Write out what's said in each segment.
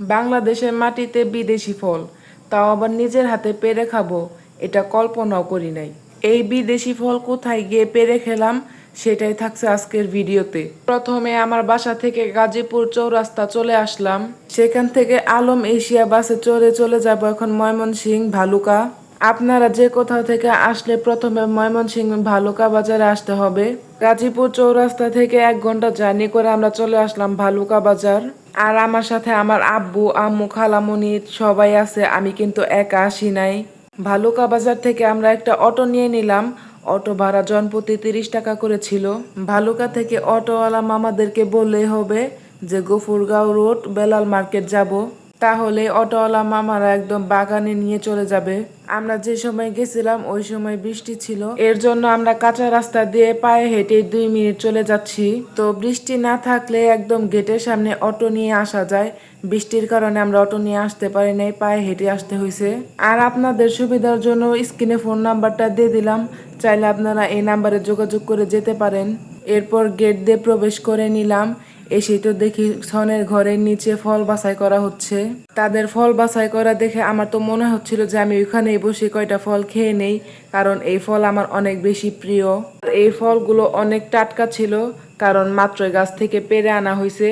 বাংলাদেশের মাটিতে বিদেশি ফল। তাও আবার নিজের হাতে পেরে খাব, এটা কল্পনাও করি নাই। এই বিদেশি ফল কোথায় গিয়ে পেরে খেলাম, সেটাই থাকছে আজকের ভিডিওতে। প্রথমে আমার বাসা থেকে গাজীপুর চৌরাস্তা চলে আসলাম। সেখান থেকে আলম এশিয়া বাসে চড়ে চলে যাব এখন ময়মনসিং ভালুকা। আপনারা যে কোথাও থেকে আসলে প্রথমে ময়মনসিংহ ভালুকা বাজারে আসতে হবে। গাজীপুর চৌরাস্তা থেকে এক ঘণ্টা জার্নি করে আমরা চলে আসলাম ভালুকা বাজার আর আমার সাথে আমার আব্বু, আম্মু, খালামুনি সবাই আছে, আমি কিন্তু একা আসি নাই। ভালুকা বাজার থেকে আমরা একটা অটো নিয়ে নিলাম। অটো ভাড়া জনপ্রতি তিরিশ টাকা করে ছিল। ভালুকা থেকে অটোওয়ালা মামাদেরকে বললেই হবে যে, গফুরগাঁও রোড, বেলাল মার্কেট যাব। তাহলে অটোওয়ালা মামারা একদম বাগানে নিয়ে চলে যাবে। আমরা যে সময় গেছিলাম, ওই সময় বৃষ্টি ছিল। এর জন্য আমরা কাঁচা রাস্তা দিয়ে পায়ে হেঁটে দুই মিনিট চলে যাচ্ছি। তো বৃষ্টি না থাকলে একদম গেটের সামনে অটো নিয়ে আসা যায়। বৃষ্টির কারণে আমরা অটো নিয়ে আসতে পারি নাই, পায়ে হেঁটে আসতে হয়েছে আর আপনাদের সুবিধার জন্য স্ক্রিনে ফোন নাম্বারটা দিয়ে দিলাম। চাইলে আপনারা এই নাম্বারে যোগাযোগ করে যেতে পারেন। এরপর গেট দিয়ে প্রবেশ করে নিলাম। এসেই তো দেখি সনের ঘরের নিচে ফল বাছাই করা হচ্ছে। তাদের ফল বাছাই করা দেখে আমার তো মনে হচ্ছিল যে আমি ওইখানেই বসে কয়টা ফল খেয়ে নেই, কারণ এই ফল আমার অনেক বেশি প্রিয়। এই ফলগুলো অনেক টাটকা ছিল, কারণ মাত্র গাছ থেকে পেরে আনা হয়েছে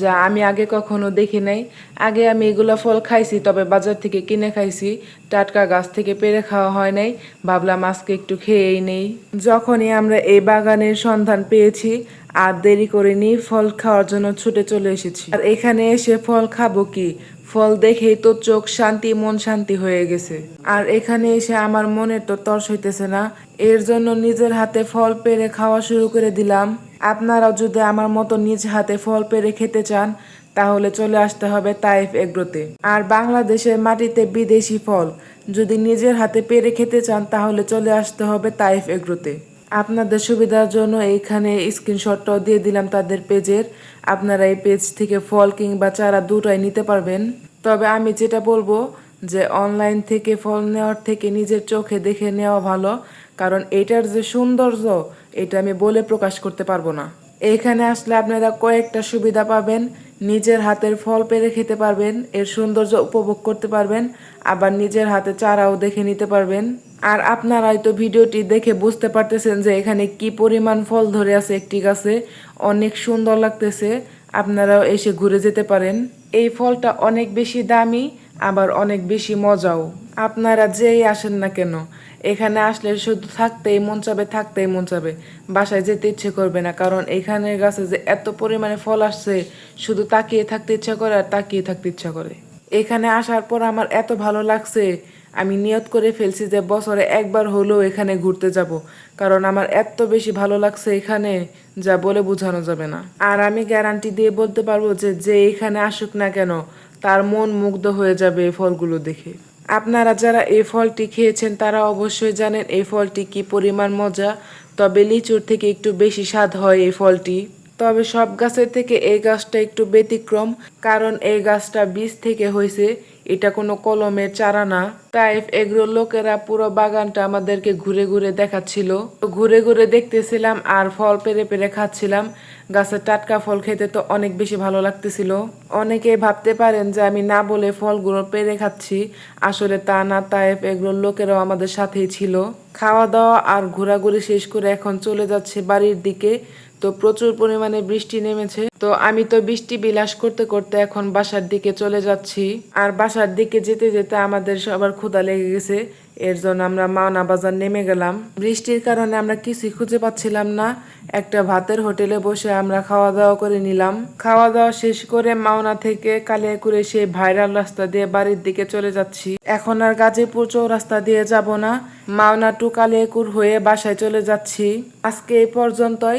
যা আমি আগে কখনো দেখি নাই। আগে আমি এগুলা ফল খাইছি, তবে বাজার থেকে কিনে খাইছি, টাটকা গাছ থেকে পেরে খাওয়া হয় নাই, ভাবলাম আজকে একটু খেয়েই নেই। যখনই আমরা এই বাগানের সন্ধান পেয়েছি আর দেরি করিনি, ফল খাওয়ার জন্য ছুটে চলে এসেছি। আর এখানে এসে ফল খাব কি? ফল দেখেই তো চোখ শান্তি, মন শান্তি হয়ে গেছে। আর এখানে এসে আমার মনের তো তর্স হইতেছে না। এর জন্য নিজের হাতে ফল পেরে খাওয়া শুরু করে দিলাম। আপনারাও যদি আমার মতো নিজ হাতে ফল পেরে খেতে চান, তাহলে চলে আসতে হবে তাইফ এগ্রোতে। আর বাংলাদেশের মাটিতে বিদেশি ফল, যদি নিজের হাতে পেরে খেতে চান, তাহলে চলে আসতে হবে তাইফ এগ্রোতে। আপনাদের সুবিধার জন্য এইখানে স্ক্রিনশটটাও দিয়ে দিলাম তাদের পেজের। আপনারা এই পেজ থেকে ফল কিংবা চারা দুটাই নিতে পারবেন। তবে আমি যেটা বলব যে অনলাইন থেকে ফল নেওয়ার থেকে নিজের চোখে দেখে নেওয়া ভালো, কারণ এটার যে সৌন্দর্য, এটা আমি বলে প্রকাশ করতে পারব না। এখানে আসলে আপনারা কয়েকটা সুবিধা পাবেন। নিজের হাতের ফল পেরে খেতে পারবেন, এর সৌন্দর্য উপভোগ করতে পারবেন, আবার নিজের হাতে চারাও দেখে নিতে পারবেন। আর আপনারাই তো ভিডিওটি দেখে বুঝতে পারতেছেন যে এখানে কি পরিমাণ ফল ধরে আছে একটি গাছে। অনেক সুন্দর লাগতেছে। আপনারাও এসে ঘুরে যেতে পারেন। এই ফলটা অনেক বেশি দামি, আবার অনেক বেশি মজাও। আপনারা যেই আসেন না কেন, এখানে আসলে শুধু থাকতেই মন চাবে, থাকতেই মন চাবে। বাসায় যেতে ইচ্ছে করবে না, কারণ এখানের গাছে যে এত পরিমাণে ফল আসছে, শুধু তাকিয়ে থাকতে ইচ্ছা করে আর তাকিয়ে থাকতে ইচ্ছা করে। এখানে আসার পর আমার এত ভালো লাগছে আমি নিয়ত করে ফেলছি যে বছরে একবার হলেও এখানে ঘুরতে যাব, কারণ আমার এত বেশি ভালো লাগছে এখানে যা বলে বোঝানো যাবে না। আর আমি গ্যারান্টি দিয়ে বলতে পারব যে যে এখানে আসুক না কেন, তার মন মুগ্ধ হয়ে যাবে এই ফলগুলো দেখে। আপনারা যারা এই ফলটি খেয়েছেন, তারা অবশ্যই জানেন এই ফলটি কি পরিমাণ মজা, তবে লিচুর থেকে একটু বেশি স্বাদ হয় এই ফলটি। তবে সব গাছের থেকে এই গাছটা একটু ব্যতিক্রম, কারণ এই গাছটা বীজ থেকে হয়েছে। এটা কোনো কলমের চারা না। তাই এগুলো লোকেরা পুরো বাগানটা আমাদেরকে ঘুরে ঘুরে দেখাচ্ছিল। ঘুরে ঘুরে দেখতেছিলাম আর ফল পেরে পেরে খাচ্ছিলাম। গাছের টাটকা ফল খেতে তো অনেক বেশি ভালো লাগতেছিল। অনেকে ভাবতে পারেন যে আমি না বলে ফলগুলো পেরে খাচ্ছি। আসলে তা না তাইফ এগুলো লোকেরাও আমাদের সাথেই ছিল। খাওয়া দাওয়া আর ঘোরাঘুরি শেষ করে এখন চলে যাচ্ছে বাড়ির দিকে। তো প্রচুর পরিমাণে বৃষ্টি নেমেছে। তো আমি তো বৃষ্টি বিলাস করতে করতে এখন বাসার দিকে চলে যাচ্ছি। আর বাসার দিকে যেতে যেতে আমাদের সবার ক্ষুধা লেগে গেছে। এর জন্য আমরা মাওনা বাজার নেমে গেলাম। বৃষ্টির কারণে আমরা কিছুই খুঁজে পাচ্ছিলাম না। একটা ভাতের হোটেলে বসে আমরা খাওয়া দাওয়া করে নিলাম। খাওয়া দাওয়া শেষ করে মাওনা থেকে কালিয়াকুড়ে সেই ভাইরাল রাস্তা দিয়ে বাড়ির দিকে চলে যাচ্ছি। এখন আর গাজীপুর চৌরাস্তা দিয়ে যাব না। মাওনা টু কালিয়াকুর হয়ে বাসায় চলে যাচ্ছি। আজকে এই পর্যন্তই।